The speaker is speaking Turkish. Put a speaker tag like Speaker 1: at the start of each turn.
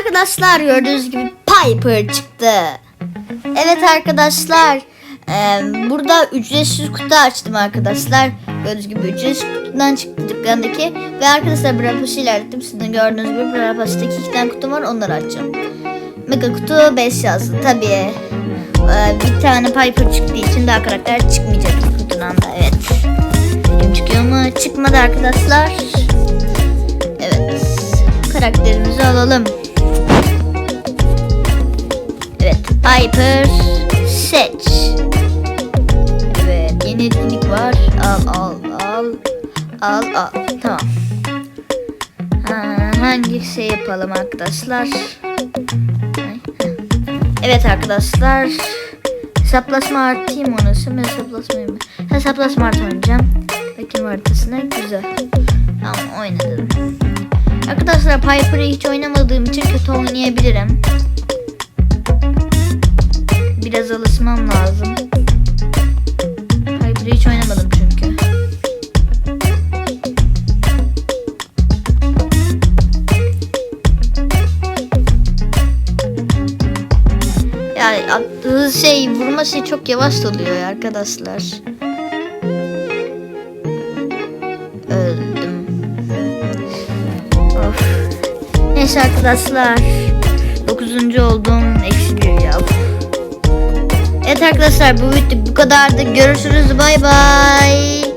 Speaker 1: arkadaşlar gördüğünüz gibi Piper çıktı. Evet arkadaşlar e, burada ücretsiz kutu açtım arkadaşlar. Gördüğünüz gibi ücretsiz kutudan çıktı dükkandaki. Ve arkadaşlar Brapas'ı ilerlettim. Sizin gördüğünüz gibi Brapas'taki iki tane kutu var onları açacağım. Mega kutu 5 yazdı tabii. E, bir tane Piper çıktığı için daha karakter çıkmayacak kutudan da evet. Kim çıkıyor mu? Çıkmadı arkadaşlar. Evet. Karakterimizi alalım. Piper seç. Evet. Yeni etkinlik var. Al al al. Al al. Tamam. Ha, hangisi yapalım arkadaşlar? Evet arkadaşlar. Hesaplaşma artıyım onu. Şimdi hesaplaşmayayım mı? Hesaplaşma artı oynayacağım. Bakayım haritasına. Güzel. Tamam oynadım. Arkadaşlar Piper'ı hiç oynamadığım için kötü oynayabilirim. Biraz alışmam lazım. Piper'ı hiç oynamadım çünkü. Yani attığı şey vurma şey çok yavaş oluyor ya arkadaşlar. Öldüm. Of. Neyse arkadaşlar. 9. oldum. Eksi bir ya. Arkadaşlar bu video bu kadardı. Görüşürüz. Bay bay.